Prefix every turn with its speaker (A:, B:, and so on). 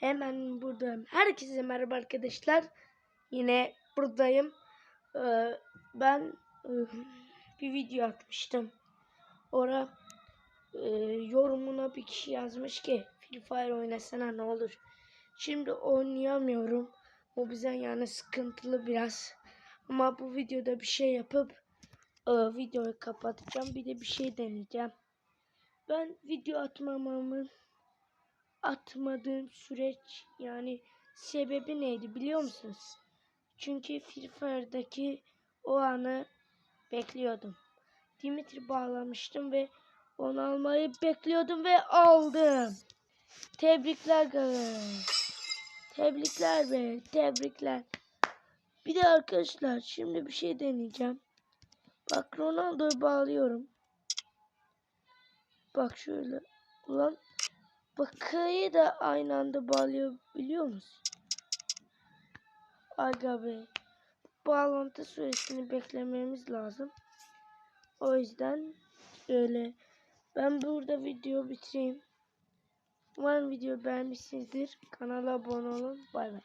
A: Hemen buradayım. Herkese merhaba arkadaşlar. Yine buradayım. Ee, ben e, bir video atmıştım. Ora e, yorumuna bir kişi yazmış ki Free Fire oynasana ne olur. Şimdi oynayamıyorum. O bize yani sıkıntılı biraz. Ama bu videoda bir şey yapıp e, videoyu kapatacağım. Bir de bir şey deneyeceğim. Ben video atmamamın atmadığım süreç yani sebebi neydi biliyor musunuz? Çünkü Free o anı bekliyordum. Dimitri bağlamıştım ve onu almayı bekliyordum ve aldım. Tebrikler galera. Tebrikler be, tebrikler. Bir de arkadaşlar şimdi bir şey deneyeceğim. Bak Ronaldo'yu bağlıyorum. Bak şöyle. Ulan Bakayı da aynı anda bağlıyor biliyor musun? Aga be. Bağlantı süresini beklememiz lazım. O yüzden öyle. Ben burada video bitireyim. Umarım video beğenmişsinizdir. Kanala abone olun. Bay bay.